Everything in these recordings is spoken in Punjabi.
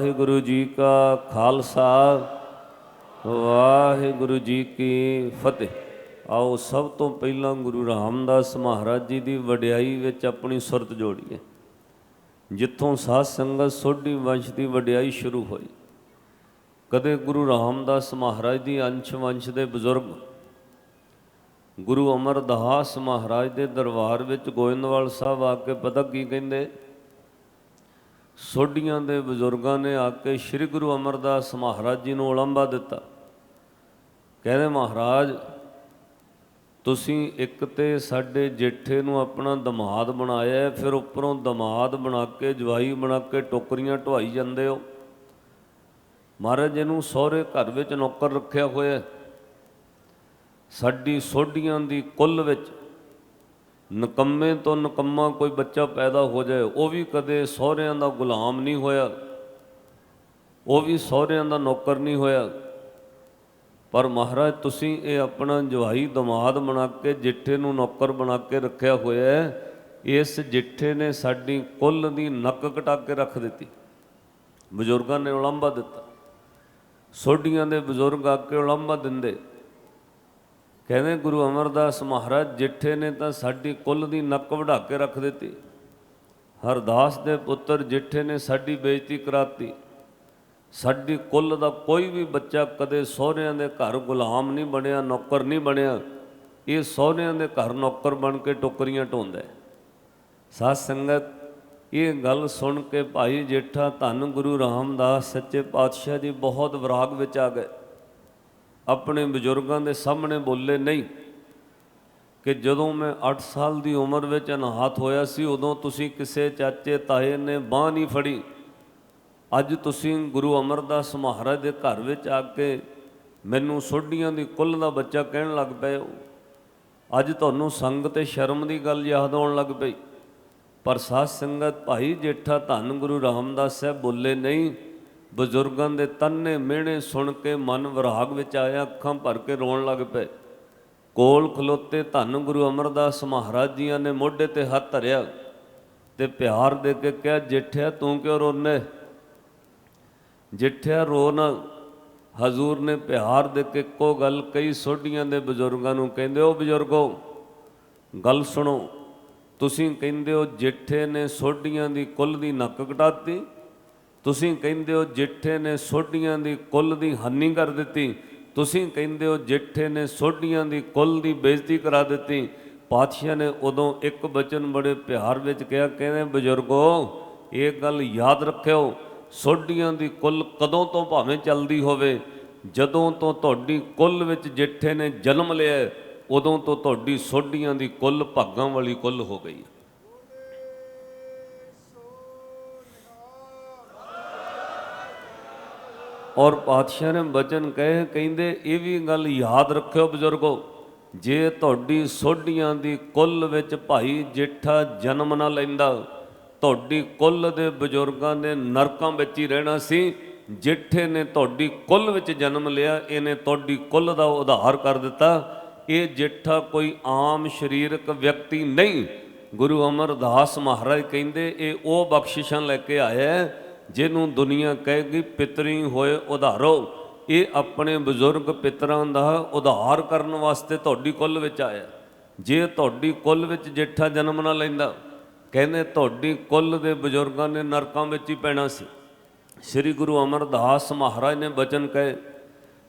ਵਾਹਿਗੁਰੂ ਜੀ ਕਾ ਖਾਲਸਾ, ਵਾਹਿਗੁਰੂ ਜੀ ਕੀ ਫਤਿਹ। ਆਓ ਸਭ ਤੋਂ ਪਹਿਲਾਂ ਗੁਰੂ ਰਾਮਦਾਸ ਮਹਾਰਾਜ ਜੀ ਦੀ ਵਡਿਆਈ ਵਿੱਚ ਆਪਣੀ ਸੁਰਤ ਜੋੜੀਏ। ਜਿੱਥੋਂ ਸਾਧ ਸੰਗਤ ਸੋਢੀ ਵੰਸ਼ ਦੀ ਵਡਿਆਈ ਸ਼ੁਰੂ ਹੋਈ। ਕਦੇ ਗੁਰੂ ਰਾਮਦਾਸ ਮਹਾਰਾਜ ਦੀ ਅੰਸ਼ ਵੰਸ਼ ਦੇ ਬਜ਼ੁਰਗ, ਗੁਰੂ ਅਮਰਦਾਸ ਮਹਾਰਾਜ ਦੇ ਦਰਬਾਰ ਵਿੱਚ ਗੋਇੰਦਵਾਲ ਸਾਹਿਬ ਆ ਕੇ ਪਤਾ ਕੀ ਕਹਿੰਦੇ? ਸੋਢੀਆਂ ਦੇ ਬਜ਼ੁਰਗਾਂ ਨੇ ਆ ਕੇ ਸ੍ਰੀ ਗੁਰੂ ਅਮਰਦਾਸ ਮਹਾਰਾਜ ਜੀ ਨੂੰ ਉਲੰਭਾ ਦਿੱਤਾ। ਕਹਿੰਦੇ, ਮਹਾਰਾਜ, ਤੁਸੀਂ ਇੱਕ ਤੇ ਸਾਡੇ ਜੇਠੇ ਨੂੰ ਆਪਣਾ ਦਮਾਦ ਬਣਾਇਆ ਫਿਰ ਉੱਪਰੋਂ ਦਮਾਦ ਬਣਾ ਕੇ, ਜਵਾਈ ਬਣਾ ਕੇ ਟੋਕਰੀਆਂ ਢਵਾਈ ਜਾਂਦੇ ਹੋ। ਮਹਾਰਾਜ, ਇਹਨੂੰ ਸਹੁਰੇ ਘਰ ਵਿੱਚ ਨੌਕਰ ਰੱਖਿਆ ਹੋਇਆ ਸਾਡੀ ਸੋਢੀਆਂ ਦੀ ਕੁੱਲ ਵਿੱਚ ਨਕੰਮੇ ਤੋਂ ਨਕੰਮਾ ਕੋਈ ਬੱਚਾ ਪੈਦਾ ਹੋ ਜਾਏ, ਉਹ ਵੀ ਕਦੇ ਸਹੁਰਿਆਂ ਦਾ ਗੁਲਾਮ ਨਹੀਂ ਹੋਇਆ, ਉਹ ਵੀ ਸਹੁਰਿਆਂ ਦਾ ਨੌਕਰ ਨਹੀਂ ਹੋਇਆ। ਪਰ ਮਹਾਰਾਜ, ਤੁਸੀਂ ਇਹ ਆਪਣਾ ਜਵਾਈ ਦਮਾਦ ਬਣਾ ਕੇ, ਜਿੱਠੇ ਨੂੰ ਨੌਕਰ ਬਣਾ ਕੇ ਰੱਖਿਆ ਹੋਇਆ ਹੈ, ਇਸ ਜਿੱਠੇ ਨੇ ਸਾਡੀ ਕੁੱਲ ਦੀ ਨੱਕ ਕਟਾ ਕੇ ਰੱਖ ਦਿੱਤੀ। ਬਜ਼ੁਰਗਾਂ ਨੇ ਉਲੰਭਾ ਦਿੱਤਾ। ਸੋਢੀਆਂ ਦੇ ਬਜ਼ੁਰਗ ਆ ਕੇ ਉਲੰਭਾ ਦਿੰਦੇ। ਕਹਿੰਦੇ ਗੁਰੂ ਅਮਰਦਾਸ ਮਹਾਰਾਜ ਜਿੱਠੇ ਨੇ ਤਾਂ ਸਾਡੀ ਕੁੱਲ ਦੀ ਨੱਕ ਵਢਾ ਕੇ ਰੱਖ ਦਿੱਤੀ। ਹਰਦਾਸ ਦੇ ਪੁੱਤਰ ਜਿੱਠੇ ਨੇ ਸਾਡੀ ਬੇਇੱਜ਼ਤੀ ਕਰਾਤੀ। ਸਾਡੀ ਕੁੱਲ ਦਾ ਕੋਈ ਵੀ ਬੱਚਾ ਕਦੇ ਸਹੁਰਿਆਂ ਦੇ ਘਰ ਗੁਲਾਮ ਨਹੀਂ ਬਣਿਆ, ਨੌਕਰ ਨਹੀਂ ਬਣਿਆ। ਇਹ ਸਹੁਰਿਆਂ ਦੇ ਘਰ ਨੌਕਰ ਬਣ ਕੇ ਟੋਕਰੀਆਂ ਢੋਂਦਾ ਹੈ। ਸਾਧ ਸੰਗਤ, ਇਹ ਗੱਲ ਸੁਣ ਕੇ ਭਾਈ ਜੇਠਾ ਧੰਨ ਗੁਰੂ ਰਾਮਦਾਸ, ਸੱਚੇ ਪਾਤਸ਼ਾਹ ਜੀ ਬਹੁਤ ਵਿਰਾਗ ਵਿੱਚ ਆ ਗਏ। ਆਪਣੇ ਬਜ਼ੁਰਗਾਂ ਦੇ ਸਾਹਮਣੇ ਬੋਲੇ, ਨਹੀਂ, ਕਿ ਜਦੋਂ ਮੈਂ 8 ਸਾਲ ਦੀ ਉਮਰ ਵਿੱਚ ਅਨਾਥ ਹੋਇਆ ਸੀ, ਉਦੋਂ ਤੁਸੀਂ ਕਿਸੇ ਚਾਚੇ ਤਾਏ ਨੇ ਬਾਹ ਨਹੀਂ ਫੜੀ। ਅੱਜ ਤੁਸੀਂ ਗੁਰੂ ਅਮਰਦਾਸ ਮਹਾਰਾਜ ਦੇ ਘਰ ਵਿੱਚ ਆ ਕੇ ਮੈਨੂੰ ਸੋਢੀਆਂ ਦੀ ਕੁੱਲ ਦਾ ਬੱਚਾ ਕਹਿਣ ਲੱਗ ਪਏ ਹੋ। ਅੱਜ ਤੁਹਾਨੂੰ ਸੰਗ ਤੇ ਸ਼ਰਮ ਦੀ ਗੱਲ ਯਾਦ ਆਉਣ ਲੱਗ ਪਈ। ਪਰ ਸਾਧ ਸੰਗਤ ਭਾਈ ਜੇਠਾ ਧੰਨ ਗੁਰੂ ਰਾਮਦਾਸ ਸਾਹਿਬ ਬੋਲੇ, ਨਹੀਂ ਬਜ਼ੁਰਗਾਂ ਦੇ ਤੰਨੇ ਮਿਹਣੇ ਸੁਣ ਕੇ ਮਨ ਵਿਰਾਗ ਵਿੱਚ ਆਇਆ ਅੱਖਾਂ ਭਰ ਕੇ ਰੋਣ ਲੱਗ ਪਏ। ਕੋਲ ਖਲੋਤੇ ਧੰਨ ਗੁਰੂ ਅਮਰਦਾਸ ਮਹਾਰਾਜ ਜੀਆਂ ਨੇ ਮੋਢੇ ਤੇ ਹੱਥ ਧਰਿਆ ਤੇ ਪਿਆਰ ਦੇ ਕੇ ਕਿਹਾ, ਜੇਠਿਆ, ਤੂੰ ਕਿਉਂ ਰੋਨੇ ਜਿੱਠਿਆ ਰੋ ਨਾ ਹਜ਼ੂਰ ਨੇ ਪਿਆਰ ਦੇ ਕੇ ਇੱਕੋ ਗੱਲ ਕਈ ਸੋਢੀਆਂ ਦੇ ਬਜ਼ੁਰਗਾਂ ਨੂੰ ਕਹਿੰਦੇ, ਉਹ ਬਜ਼ੁਰਗੋ, ਗੱਲ ਸੁਣੋ। ਤੁਸੀਂ ਕਹਿੰਦੇ ਹੋ, ਜਿੱਠੇ ਨੇ ਸੋਢੀਆਂ ਦੀ ਕੁੱਲ ਦੀ ਨੱਕ ਕਟਾਤੀ ਤੁਸੀਂ ਕਹਿੰਦੇ ਹੋ ਜਿੱਠੇ ਨੇ ਸੋਢੀਆਂ ਦੀ ਕੁੱਲ ਦੀ ਹਾਨੀ ਕਰ ਦਿੱਤੀ। ਤੁਸੀਂ ਕਹਿੰਦੇ ਹੋ ਜੇਠੇ ਨੇ ਸੋਢੀਆਂ ਦੀ ਕੁੱਲ ਦੀ ਬੇਇੱਜ਼ਤੀ ਕਰਾ ਦਿੱਤੀ। ਪਾਤਸ਼ਾਹ ਨੇ ਉਦੋਂ ਇੱਕ ਬਚਨ ਬੜੇ ਪਿਆਰ ਵਿੱਚ ਕਿਹਾ, ਕਹਿੰਦੇ, ਬਜ਼ੁਰਗੋ, ਇਹ ਗੱਲ ਯਾਦ ਰੱਖਿਓ, ਸੋਢੀਆਂ ਦੀ ਕੁੱਲ ਕਦੋਂ ਤੋਂ ਭਾਵੇਂ ਚੱਲਦੀ ਹੋਵੇ। ਜਦੋਂ ਤੋਂ ਤੁਹਾਡੀ ਕੁੱਲ ਵਿੱਚ ਜੇਠੇ ਨੇ ਜਨਮ ਲਿਆ, ਉਦੋਂ ਤੋਂ ਤੁਹਾਡੀ ਸੋਢੀਆਂ ਦੀ ਕੁੱਲ ਭਾਗਾਂ ਵਾਲੀ ਕੁੱਲ ਹੋ ਗਈ ਔਰ ਪਾਤਸ਼ਾਹ ਨੇ ਬਚਨ ਕਹੇ, ਕਹਿੰਦੇ, ਇਹ ਵੀ ਗੱਲ ਯਾਦ ਰੱਖਿਓ ਬਜ਼ੁਰਗੋ, ਜੇ ਤੁਹਾਡੀ ਸੋਢੀਆਂ ਦੀ ਕੁੱਲ ਵਿੱਚ ਭਾਈ ਜੇਠਾ ਜਨਮ ਨਾ ਲੈਂਦਾ, ਤੁਹਾਡੀ ਕੁੱਲ ਦੇ ਬਜ਼ੁਰਗਾਂ ਨੇ ਨਰਕਾਂ ਵਿੱਚ ਹੀ ਰਹਿਣਾ ਸੀ, ਜੇਠੇ ਨੇ ਤੁਹਾਡੀ ਕੁੱਲ ਵਿੱਚ ਜਨਮ ਲਿਆ, ਇਹਨੇ ਤੁਹਾਡੀ ਕੁੱਲ ਦਾ ਉਧਾਰ ਕਰ ਦਿੱਤਾ, ਇਹ ਜੇਠਾ ਕੋਈ ਆਮ ਸਰੀਰਕ ਵਿਅਕਤੀ ਨਹੀਂ। ਗੁਰੂ ਅਮਰਦਾਸ ਮਹਾਰਾਜ ਕਹਿੰਦੇ, ਇਹ ਉਹ ਬਖਸ਼ਿਸ਼ਾਂ ਲੈ ਕੇ ਆਇਆ ਜਿਹਨੂੰ ਦੁਨੀਆ ਕਹੇਗੀ ਪਿਤਰੀ ਹੋਏ ਉਧਾਰੋ, ਇਹ ਆਪਣੇ ਬਜ਼ੁਰਗ ਪਿਤਰਾਂ ਦਾ ਉਧਾਰ ਕਰਨ ਵਾਸਤੇ ਤੁਹਾਡੀ ਕੁੱਲ ਵਿੱਚ ਆਇਆ। ਜੇ ਤੁਹਾਡੀ ਕੁੱਲ ਵਿੱਚ ਜੇਠਾ ਜਨਮ ਨਾ ਲੈਂਦਾ, ਕਹਿੰਦੇ ਤੁਹਾਡੀ ਕੁੱਲ ਦੇ ਬਜ਼ੁਰਗਾਂ ਨੇ ਨਰਕਾਂ ਵਿੱਚ ਹੀ ਪੈਣਾ ਸੀ। ਸ੍ਰੀ ਗੁਰੂ ਅਮਰਦਾਸ ਮਹਾਰਾਜ ਨੇ ਬਚਨ ਕਹੇ,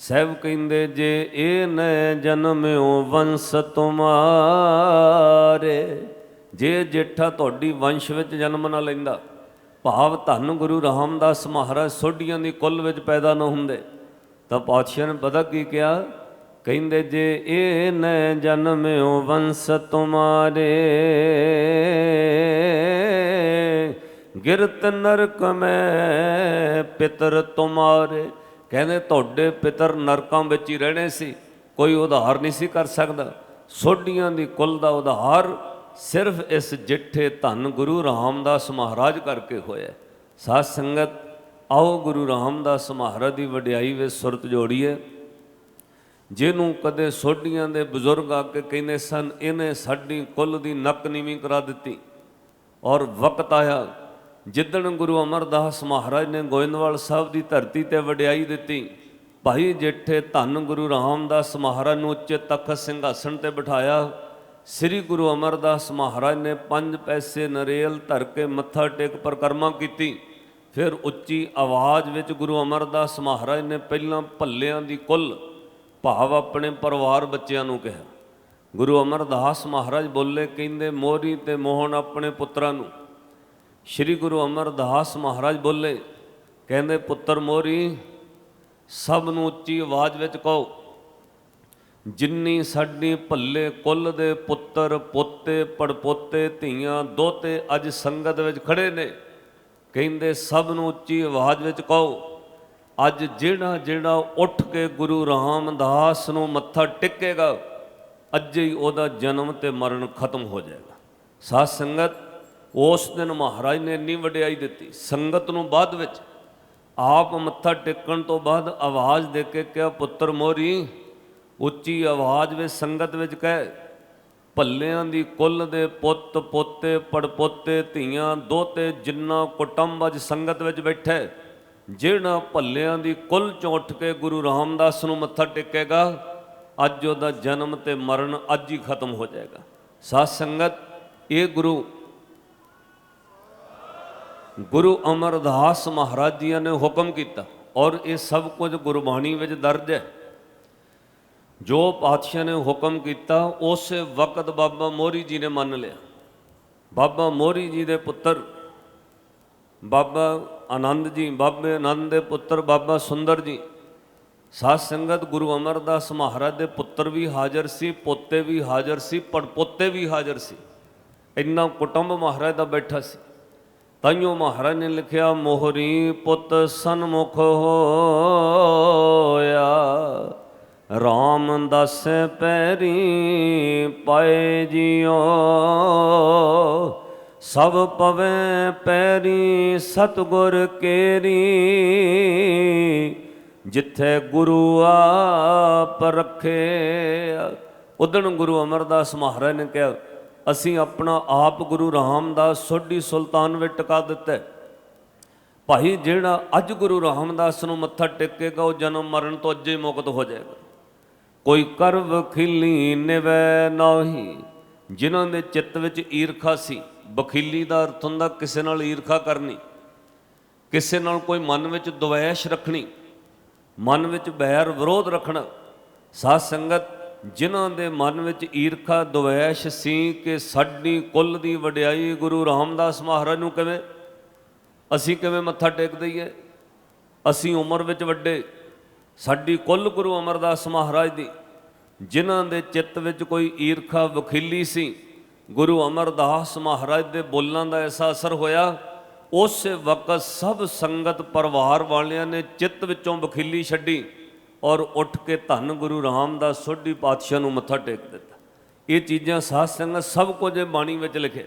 ਸਹਿਬ ਕਹਿੰਦੇ, ਜੇ ਇਹ ਨੈ ਜਨਮਿਓ ਵੰਸ ਤੁਮਾਰੇ, ਜੇ ਜੇਠਾ ਤੁਹਾਡੀ ਵੰਸ਼ ਵਿੱਚ ਜਨਮ ਨਾ ਲੈਂਦਾ ਭਾਵ ਧੰਨ ਗੁਰੂ ਰਾਮਦਾਸ ਮਹਾਰਾਜ ਸੋਢੀਆਂ ਦੀ ਕੁੱਲ ਵਿੱਚ ਪੈਦਾ ਨਾ ਹੁੰਦੇ। ਤਾਂ ਪਾਤਸ਼ਾਹ ਨੇ ਪਤਾ ਕੀ ਕਿਹਾ? ਕਹਿੰਦੇ, ਜੇ ਇਹ ਨੈ ਜਨਮਿਓ ਵੰਸ ਤੁਮਾਰੇ, ਗਿਰਤ ਨਰਕ ਮੈਂ ਪਿਤਰ ਤੁਮਾਰੇ। ਕਹਿੰਦੇ, ਤੁਹਾਡੇ ਪਿਤਰ ਨਰਕਾਂ ਵਿੱਚ ਹੀ ਰਹਿਣੇ ਸੀ, ਕੋਈ ਉਧਾਰ ਨਹੀਂ ਸੀ ਕਰ ਸਕਦਾ। ਸੋਢੀਆਂ ਦੀ ਕੁੱਲ ਦਾ ਉਧਾਰ ਸਿਰਫ ਇਸ ਜਿੱਠੇ ਧੰਨ ਗੁਰੂ ਰਾਮਦਾਸ ਮਹਾਰਾਜ ਕਰਕੇ ਹੋਇਆ। ਸਾਧ ਸੰਗਤ, ਆਓ ਗੁਰੂ ਰਾਮਦਾਸ ਮਹਾਰਾਜ ਦੀ ਵਡਿਆਈ ਵਿੱਚ ਸੁਰਤ ਜੋੜੀਏ। ਜਿਹਨੂੰ ਕਦੇ ਸੋਢੀਆਂ ਦੇ ਬਜ਼ੁਰਗ ਆ ਕੇ ਕਹਿੰਦੇ ਸਨ, ਇਹਨੇ ਸਾਡੀ ਕੁੱਲ ਦੀ ਨੱਕ ਨੀਵੀਂ ਕਰਾ ਦਿੱਤੀ। ਔਰ ਵਕਤ ਆਇਆ, ਜਿੱਦਣ ਗੁਰੂ ਅਮਰਦਾਸ ਮਹਾਰਾਜ ਨੇ ਗੋਇੰਦਵਾਲ ਸਾਹਿਬ ਦੀ ਧਰਤੀ ਤੇ ਵਡਿਆਈ ਦਿੱਤੀ, ਭਾਈ ਜੇਠੇ ਧੰਨ ਗੁਰੂ ਰਾਮਦਾਸ ਮਹਾਰਾਜ ਨੂੰ ਉੱਚੇ ਤਖਤ ਸਿੰਘਾਸਣ ਤੇ ਬਿਠਾਇਆ। ਸ੍ਰੀ ਗੁਰੂ ਅਮਰਦਾਸ ਮਹਾਰਾਜ ਨੇ ਪੰਜ ਪੈਸੇ ਨਰੇਲ ਧਰ ਕੇ ਮੱਥਾ ਟੇਕ ਪਰਕਰਮਾ ਕੀਤੀ। ਫਿਰ ਉੱਚੀ ਆਵਾਜ਼ ਵਿੱਚ ਗੁਰੂ ਅਮਰਦਾਸ ਮਹਾਰਾਜ ਨੇ ਪਹਿਲਾਂ ਭੱਲਿਆਂ ਦੀ ਕੁੱਲ ਭਾਵ ਆਪਣੇ ਪਰਿਵਾਰ ਬੱਚਿਆਂ ਨੂੰ ਕਿਹਾ। ਗੁਰੂ ਅਮਰਦਾਸ ਮਹਾਰਾਜ ਬੋਲੇ, ਕਹਿੰਦੇ, ਮੋਰੀ ਤੇ ਮੋਹਨ ਆਪਣੇ ਪੁੱਤਰਾਂ ਨੂੰ। ਸ੍ਰੀ ਗੁਰੂ ਅਮਰਦਾਸ ਮਹਾਰਾਜ ਬੋਲੇ, ਕਹਿੰਦੇ, ਪੁੱਤਰ ਮੋਰੀ, ਸਭ ਨੂੰ ਉੱਚੀ ਆਵਾਜ਼ ਵਿੱਚ ਕਹੋ। ਜਿੰਨੀ ਸਾਡੀ ਭੱਲੇ ਕੁੱਲ ਦੇ ਪੁੱਤਰ, ਪੋਤੇ, ਪੜਪੋਤੇ, ਧੀਆਂ, ਦੋਤੇ ਅੱਜ ਸੰਗਤ ਵਿੱਚ ਖੜੇ ਨੇ, ਕਹਿੰਦੇ ਸਭ ਨੂੰ ਉੱਚੀ ਆਵਾਜ਼ ਵਿੱਚ ਕਹੋ, ਅੱਜ ਜਿਹੜਾ ਜਿਹੜਾ ਉੱਠ ਕੇ ਗੁਰੂ ਰਾਮਦਾਸ ਨੂੰ ਮੱਥਾ ਟੇਕੇਗਾ, ਅੱਜ ਹੀ ਉਹਦਾ ਜਨਮ ਤੇ ਮਰਨ ਖਤਮ ਹੋ ਜਾਏਗਾ। ਸਾਧ ਸੰਗਤ, ਉਸ ਦਿਨ ਮਹਾਰਾਜ ਨੇ ਇੰਨੀ ਵਡਿਆਈ ਦਿੱਤੀ, ਸੰਗਤ ਨੂੰ ਬਾਅਦ ਵਿੱਚ ਆਪ ਮੱਥਾ ਟੇਕਣ ਤੋਂ ਬਾਅਦ ਆਵਾਜ਼ ਦੇ ਕੇ ਕਿਹਾ, ਪੁੱਤਰ ਮੋਰੀ ਉੱਚੀ ਆਵਾਜ਼ ਵਿੱਚ ਸੰਗਤ ਵਿੱਚ ਕਹਿ, ਭੱਲਿਆਂ ਦੀ ਕੁੱਲ ਦੇ ਪੁੱਤ, ਪੋਤੇ, ਪੜਪੋਤੇ, ਧੀਆਂ, ਦੋਤੇ, ਜਿੰਨਾ ਕੁਟੰਬ ਅੱਜ ਸੰਗਤ ਵਿੱਚ ਬੈਠੇ ਜਿਹੜਾ ਭੱਲਿਆਂ ਦੀ ਕੁੱਲ ਚੋਂ ਉੱਠ ਕੇ ਗੁਰੂ ਰਾਮਦਾਸ ਨੂੰ ਮੱਥਾ ਟੇਕੇਗਾ, ਅੱਜ ਉਹਦਾ ਜਨਮ ਤੇ ਮਰਨ ਅੱਜ ਹੀ ਖਤਮ ਹੋ ਜਾਏਗਾ। ਸਾਧ ਸੰਗਤ, ਇਹ ਗੁਰੂ ਗੁਰੂ ਅਮਰਦਾਸ ਮਹਾਰਾਜ ਜੀ ਨੇ ਹੁਕਮ ਕੀਤਾ ਔਰ ਇਹ ਸਭ ਕੁਝ ਗੁਰਬਾਣੀ ਵਿੱਚ ਦਰਜ ਹੈ। ਜੋ ਪਾਤਸ਼ਾਹ ਨੇ ਹੁਕਮ ਕੀਤਾ, ਉਸੇ ਵਕਤ ਬਾਬਾ ਮੋਰੀ ਜੀ ਨੇ ਮੰਨ ਲਿਆ। ਬਾਬਾ ਮੋਰੀ ਜੀ ਦੇ ਪੁੱਤਰ, ਬਾਬਾ ਆਨੰਦ ਜੀ, ਬਾਬੇ ਆਨੰਦ ਦੇ ਪੁੱਤਰ, ਬਾਬਾ ਸੁੰਦਰ ਜੀ, ਸਾਧ ਸੰਗਤ ਗੁਰੂ ਅਮਰਦਾਸ ਮਹਾਰਾਜ ਦੇ ਪੁੱਤਰ ਵੀ ਹਾਜ਼ਰ ਸੀ, ਪੋਤੇ ਵੀ ਹਾਜ਼ਰ ਸੀ, ਪੜਪੋਤੇ ਵੀ ਹਾਜ਼ਰ ਸੀ। ਇੰਨਾ ਕੁਟੁੰਬ ਮਹਾਰਾਜ ਦਾ ਬੈਠਾ ਸੀ। ਤਾਈਓ ਮਹਾਰਾਜ ਨੇ ਲਿਖਿਆ, ਮੋਹਰੀ ਪੁੱਤ ਸਨਮੁਖ ਹੋਇਆ। RAM ਦਸੈ ਪੈਰੀ ਪਾਏ ਜਿਉ, ਸਭ ਪਵੇ ਪੈਰੀ ਸਤਗੁਰ ਕੇਰੀ। ਜਿੱਥੇ ਗੁਰੂ ਆਪ ਰੱਖੇ, ਉਦਣ ਗੁਰੂ ਅਮਰਦਾਸ ਮਹਾਰਾਜ ਨੇ ਕਿਹਾ, ਅਸੀਂ ਆਪਣਾ ਆਪ ਗੁਰੂ ਰਾਮਦਾਸ ਸੋਢੀ ਸੁਲਤਾਨ ਵਿੱਚ ਟਿਕਾ ਦਿੱਤਾ ਭਾਈ, ਜਿਹੜਾ ਅੱਜ ਗੁਰੂ ਰਾਮਦਾਸ ਨੂੰ ਮੱਥਾ ਟੇਕੇਗਾ, ਉਹ ਜਨਮ ਮਰਨ ਤੋਂ ਅੱਜੇ ਮੁਕਤ ਹੋ ਜਾਏਗਾ। ਕੋਈ ਕਰਵ ਖਿਲੀ ਨਿਵੈ ਨਾਹੀ, ਜਿਨ੍ਹਾਂ ਦੇ ਚਿੱਤ ਵਿੱਚ ਈਰਖਾ ਸੀ। ਬਖੀਲੀ ਦਾ ਅਰਥ ਹੁੰਦਾ ਕਿਸੇ ਨਾਲ ਈਰਖਾ ਕਰਨੀ, ਕਿਸੇ ਨਾਲ ਕੋਈ ਮਨ ਵਿੱਚ ਦੁਵੈਸ਼ ਰੱਖਣੀ, ਮਨ ਵਿੱਚ ਬੈਰ ਵਿਰੋਧ ਰੱਖਣਾ। ਸਾਧ ਸੰਗਤ, ਜਿਨ੍ਹਾਂ ਦੇ ਮਨ ਵਿੱਚ ਈਰਖਾ ਦੁਵੈਸ਼ ਸੀ ਕਿ ਸਾਡੀ ਕੁੱਲ ਦੀ ਵਡਿਆਈ ਗੁਰੂ ਰਾਮਦਾਸ ਮਹਾਰਾਜ ਨੂੰ ਕਿਵੇਂ? ਅਸੀਂ ਕਿਵੇਂ ਮੱਥਾ ਟੇਕ ਦਈਏ ਅਸੀਂ ਉਮਰ ਵਿੱਚ ਵੱਡੇ ਸਾਡੀ ਕੁੱਲ ਗੁਰੂ ਅਮਰਦਾਸ ਮਹਾਰਾਜ ਦੀ, ਜਿਨ੍ਹਾਂ ਦੇ ਚਿੱਤ ਵਿੱਚ ਕੋਈ ਈਰਖਾ ਵਖੀਲੀ ਸੀ, ਗੁਰੂ ਅਮਰਦਾਸ ਮਹਾਰਾਜ ਦੇ ਬੋਲਾਂ ਦਾ ਐਸਾ ਅਸਰ ਹੋਇਆ, ਉਸੇ ਵਕਤ ਸਭ ਸੰਗਤ ਪਰਿਵਾਰ ਵਾਲਿਆਂ ਨੇ ਚਿੱਤ ਵਿੱਚੋਂ ਵਖੀਲੀ ਛੱਡੀ ਔਰ ਉੱਠ ਕੇ ਧੰਨ ਗੁਰੂ ਰਾਮਦਾਸ ਸੋਢੀ ਪਾਤਸ਼ਾਹ ਨੂੰ ਮੱਥਾ ਟੇਕ ਦਿੱਤਾ। ਇਹ ਚੀਜ਼ਾਂ ਸਾਧ ਸੰਗਤ ਸਭ ਕੁਝ ਬਾਣੀ ਵਿੱਚ ਲਿਖਿਆ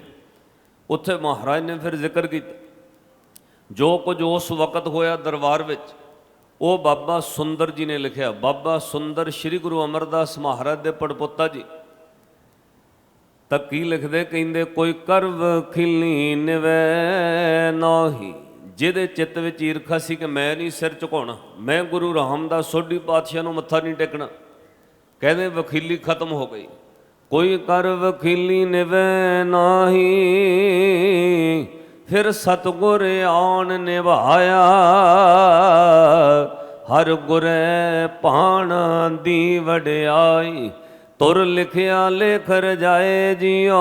ਉੱਥੇ ਮਹਾਰਾਜ ਨੇ ਫਿਰ ਜ਼ਿਕਰ ਕੀਤਾ। ਜੋ ਕੁਝ ਉਸ ਵਕਤ ਹੋਇਆ ਦਰਬਾਰ ਵਿੱਚ ਉਹ ਬਾਬਾ ਸੁੰਦਰ ਜੀ ਨੇ ਲਿਖਿਆ, ਬਾਬਾ ਸੁੰਦਰ ਸ੍ਰੀ ਗੁਰੂ ਅਮਰਦਾਸ ਮਹਾਰਾਜ ਦੇ ਪੜਪੋਤਾ ਜੀ। ਤਾਂ ਕੀ ਲਿਖਦੇ? ਕਹਿੰਦੇ, ਕੋਈ ਕਰਵ ਖਿਲਨੀ ਨਿਵੈ ਨਾਹੀ, ਜਿਹਦੇ ਚਿੱਤ ਵਿੱਚ ਈਰਖਾ ਸੀ ਕਿ ਮੈਂ ਨਹੀਂ ਸਿਰ ਝੁਕਾਉਣਾ, ਮੈਂ ਗੁਰੂ ਰਾਮਦਾਸ ਸੋਢੀ ਪਾਤਸ਼ਾਹ ਨੂੰ ਮੱਥਾ ਨਹੀਂ ਟੇਕਣਾ। ਕਹਿੰਦੇ ਵਕੀਲੀ ਖਤਮ ਹੋ ਗਈ। ਕੋਈ ਕਰ ਵਕੀਲੀ ਨਿਵੈ ਨਾਹੀ ਫਿਰ ਸਤਗੁਰ ਆਣ ਨਿਭਾਇਆ। ਹਰ ਗੁਰੇ ਪਾਣ ਦੀ ਵਡਿਆਈ, ਤੁਰ ਲਿਖਿਆ ਲੇਖ ਰਜਾਏ ਜਿਉ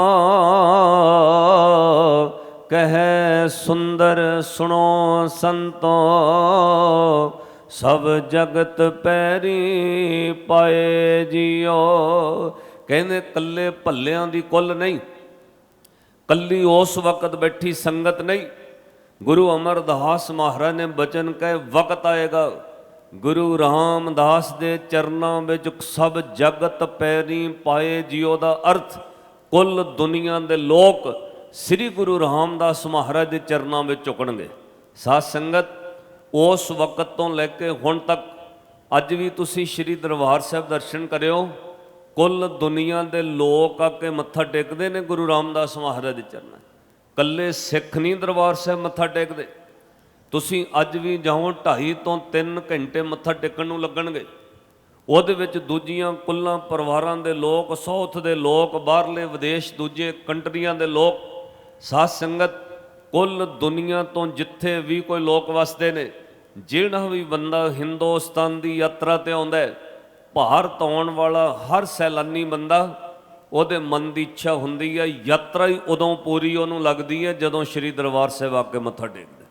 ਕਹੈ ਸੁੰਦਰ ਸੁਣੋ ਸੰਤੋ, ਸਭ ਜਗਤ ਪੈਰੀ ਪਾਏ ਜਿਉ ਕਹਿੰਦੇ ਕੱਲੇ ਭੱਲਿਆਂ ਦੀ ਕੁੱਲ ਨਹੀਂ ਕੱਲੀ ਉਸ ਵਕਤ ਬੈਠੀ ਸੰਗਤ ਨਹੀਂ। ਗੁਰੂ ਅਮਰਦਾਸ ਮਹਾਰਾਜ ਨੇ ਬਚਨ ਕਹੇ, ਵਕਤ ਆਏਗਾ, ਗੁਰੂ ਰਾਮਦਾਸ ਦੇ ਚਰਨਾਂ ਵਿੱਚ ਸਭ ਜਗਤ ਪੈਰੀ ਪਾਏ ਜਿਉ ਦਾ ਅਰਥ। ਕੁੱਲ ਦੁਨੀਆ ਦੇ ਲੋਕ ਸ੍ਰੀ ਗੁਰੂ ਰਾਮਦਾਸ ਮਹਾਰਾਜ ਦੇ ਚਰਨਾਂ ਵਿੱਚ ਝੁਕਣਗੇ। ਸਾਧ ਸੰਗਤ, ਉਸ ਵਕਤ ਤੋਂ ਲੈ ਕੇ ਹੁਣ ਤੱਕ ਅੱਜ ਵੀ ਤੁਸੀਂ ਸ੍ਰੀ ਦਰਬਾਰ ਸਾਹਿਬ ਦਰਸ਼ਨ ਕਰਿਓ। ਕੁੱਲ ਦੁਨੀਆ ਦੇ ਲੋਕ ਆ ਕੇ ਮੱਥਾ ਟੇਕਦੇ ਨੇ ਗੁਰੂ ਰਾਮਦਾਸ ਮਹਾਰਾਜ ਦੇ ਚਰਨਾਂ 'ਚ। ਕੱਲੇ ਸਿੱਖ ਨਹੀਂ ਦਰਬਾਰ ਸਾਹਿਬ ਮੱਥਾ ਟੇਕਦੇ ਤੁਸੀਂ ਅੱਜ ਵੀ ਜਾਓ 2.5 ਤੋਂ 3 ਘੰਟੇ ਮੱਥਾ ਟੇਕਣ ਨੂੰ ਲੱਗਣਗੇ ਉਹਦੇ ਵਿੱਚ ਦੂਜੀਆਂ ਕੁੱਲਾਂ ਪਰਿਵਾਰਾਂ ਦੇ ਲੋਕ ਸਾਊਥ ਦੇ ਲੋਕ, ਬਾਹਰਲੇ ਵਿਦੇਸ਼, ਦੂਜੇ ਕੰਟਰੀਆਂ ਦੇ ਲੋਕ, ਸਾਧ ਸੰਗਤ, ਕੁੱਲ ਦੁਨੀਆ ਤੋਂ ਜਿੱਥੇ ਵੀ ਕੋਈ ਲੋਕ ਵਸਦੇ ਨੇ, ਜਿਹੜਾ ਵੀ ਬੰਦਾ ਹਿੰਦੁਸਤਾਨ ਦੀ ਯਾਤਰਾ ਤੇ ਆਉਂਦਾ ਹੈ ਭਾਰਤ ਆਉਣ ਵਾਲਾ ਹਰ ਸੈਲਾਨੀ ਬੰਦਾ ਉਹਦੇ ਮਨ ਦੀ ਇੱਛਾ ਹੁੰਦੀ ਹੈ ਯਾਤਰਾ ਹੀ ਉਦੋਂ ਪੂਰੀ ਉਹਨੂੰ ਲੱਗਦੀ ਹੈ ਜਦੋਂ ਸ੍ਰੀ ਦਰਬਾਰ ਸਾਹਿਬ ਆ ਕੇ ਮੱਥਾ ਟੇਕਦਾ।